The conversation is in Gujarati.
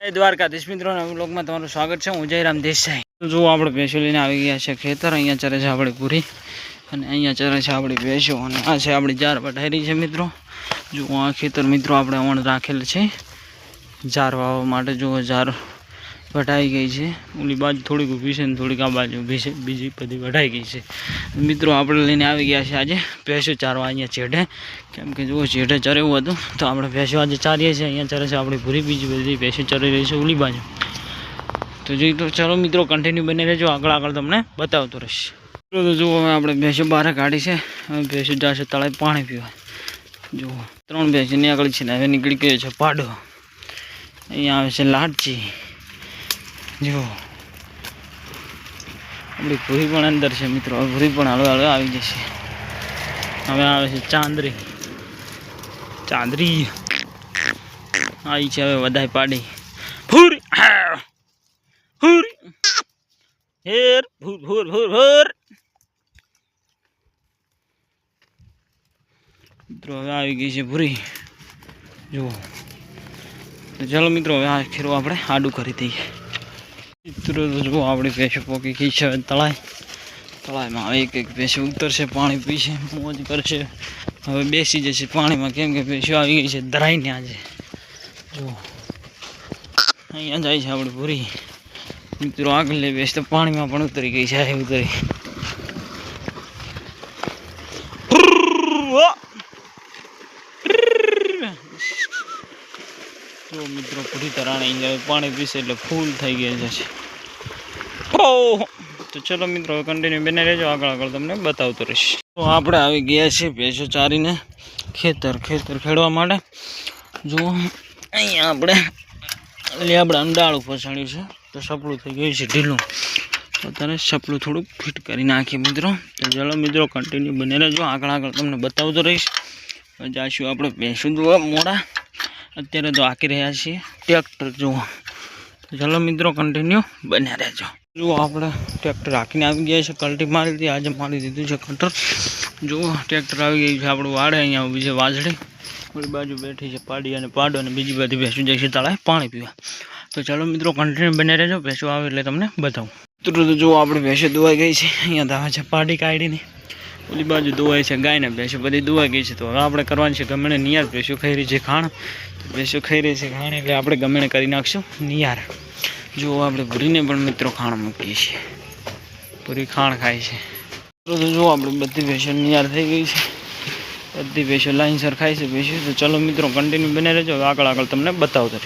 જય દ્વારકાધીશ મિત્રોના વ્લોગમાં તમારું સ્વાગત છે. હું જયરામ દેસાઈ. જુઓ આપણે ભેંસો લઈને આવી ગયા છે ખેતર, અહીંયા ચરે છે આપણી પૂરી, અને અહીંયા ચરે છે આપણી ભેંસો, અને આ છે આપણી જાર પઠારી છે મિત્રો. જુઓ આ ખેતર મિત્રો આપણે ઓણ રાખેલ છે. જાર વાવવા માટે જુઓ જાર વઢાઈ ગઈ છે. ઓલી બાજુ થોડીક ઊભી છે ને થોડીક આ બાજુ ઊભી છે. બીજી બધી વઢાઈ ગઈ છે. મિત્રો, આપણે લઈને આવી ગયા છે આજે ભેંસો ચારવા અહીંયા ચેઢે કેમ કે જુઓ ચેઢે ચરેવું હતું. તો આપણે ભેંસો આજે ચારીએ છીએ. અહીંયા ચરે છે આપણી ભૂરી બીજી બધી. ભેંસો ચરી રહી છે ઓલી બાજુ. તો જોઈ તો ચાલો મિત્રો કન્ટિન્યુ બની રહેજો. આગળ આગળ તમને બતાવતો રહીશ. મિત્રો, તો જુઓ, હવે આપણે ભેંસો બહાર કાઢી છે. હવે ભેંસો જશે તળાવે પાણી પીવા. જુઓ, ત્રણ ભેંસો નીકળી છે ને હવે નીકળી ગયો છે પાડો અહીંયા આવે છે લાડચી. જુઓ આપણી ભૂરી પણ અંદર છે મિત્રો. ભૂરી પણ હળવે હળવે આવી જશે. હવે આવે છે ચાંદરી. ચાંદરી. આવી છે હવે વધારે પાડી. ભૂરી. ભૂરી. હેર ભૂર ભૂર ભૂર ભૂર. મિત્રો, હવે આવી ગઈ છે ભૂરી. જુઓ તો ચાલો મિત્રો, હવે આ ખેરો આપણે. આડું કરી દઈએ. મિત્રો જુઓ આપણી ભેંસો પોકી ગઈ છે તળાય. તળાવમાં હવે એક એક ભેંસો ઉતરશે, પાણી પીશે, મોજ કરશે. હવે બેસી જશે પાણીમાં. કેમ કે ભેંસો આવી ગઈ છે ધરાઈને આજે. જુઓ. અહીંયા જાય છે આપણી પૂરી મિત્રો આગળ બેસ તો પાણીમાં પણ ઉતરી ગઈ છે ઉતરી. જો મિત્રો પૂરી તરાણે અહીંયા પાણી પીશે એટલે ફૂલ થઈ ગયા છે. ઓહ. તો ચલો મિત્રો કન્ટિન્યુ બને રહેજો આગળ આગળ તમને બતાવતો રહીશ. તો આપણે આવી ગયા છીએ ભેંસો ચારીને ખેતર ખેતર ખેડવા માટે. જુઓ અહીંયા આપણે એટલે આપણે અંડાળું પછાડ્યું છે. તો સપડું થઈ ગયું છે ઢીલું. તો અત્યારે સપડું થોડુંક ફિટ કરી નાખીએ મિત્રો. તો ચલો મિત્રો કન્ટિન્યુ બને રહેજો આગળ આગળ તમને બતાવતો રહીશ. જાશું આપણે ભેંસો જોવા મોડા. અત્યારે તો આંકી રહ્યા છીએ. ટ્રેક્ટર જુઓ. ચાલો મિત્રો કન્ટિન્યુ બન્યા રહેજો. જુઓ આપણે ટ્રેક્ટર રાખીને આવી ગયા છે, કલટી મારી હતી આજે મારી દીધું છે કટર. જુઓ, ટ્રેક્ટર આવી ગયું છે, આપણું વાડે અહીંયા ઊભી છે વાજડી. ઓલી બાજુ બેઠી છે પાડી અને પાડો અને બીજી બધી ભેંસું જાય છે તળાવે પાણી પીવા. તો ચાલો મિત્રો કન્ટિન્યુ બન્યા રહેજો. ભેંસો આવે એટલે તમને બતાવું. મિત્રો, તો જુઓ, આપણે ભેંસો ધોવાઈ ગઈ છે. અહીંયા દાવા છે, પાડી કાઢીને. ઓલી બાજુ દુવાય છે, ગાયને ભેંસો બધી દુવાઈ ગઈ છે. તો હવે આપણે કરવાની છે, ગમણે નિયાર ભેંસો ખાઈ છે ખાણ. ભેંસો ખાઈ રહી છે ખાણ એટલે આપણે ગમણે કરી નાખશું નિયાર. જો આપણે ભૂરીને પણ મિત્રો ખાણ મૂકીએ છીએ. પૂરી ખાણ ખાય છે. તો જો આપણે બધી ભેંસો નિયાર થઈ ગઈ છે. બધી ભેંસો લાઈનસર ખાય છે ભેંસો. તો ચલો મિત્રો કન્ટિન્યુ બને રહેજો. આગળ આગળ તમને બતાવતો